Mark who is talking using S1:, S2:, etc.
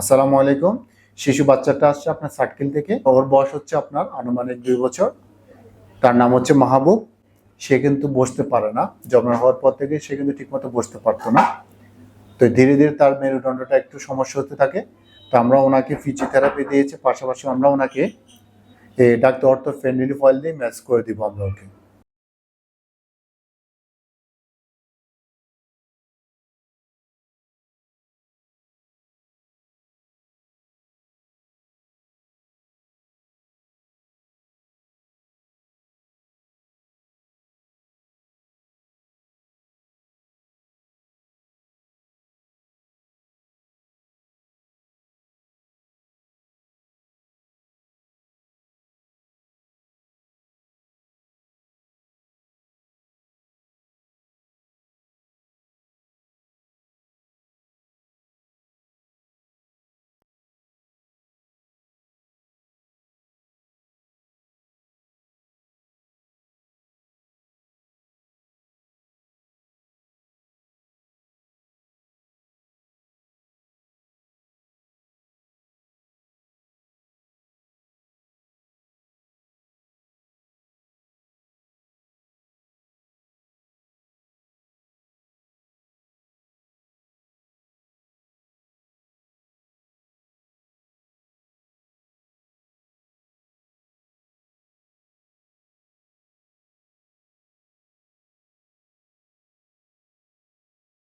S1: আসসালামু আলাইকুম। শিশু বাচ্চাটা আসছে আপনার সার্কেল থেকে। ওর বয়স হচ্ছে আপনার আনুমানিক দুই বছর। তার নাম হচ্ছে মাহবুব। সে কিন্তু বসতে পারে না। জন্ম হওয়ার পর থেকে সে কিন্তু ঠিকমতো বসতে পারতো না। তো ধীরে ধীরে তার মেরুদণ্ডটা একটু সমস্যা হতে থাকে। তো আমরা ওনাকে ফিজিওথেরাপি দিয়েছি। পাশাপাশি আমরা ওনাকে ডাক্তার অর্থ ফ্রেন্ডলি ফয়েল দিয়ে ম্যাচ করে দিব আমরা ওকে।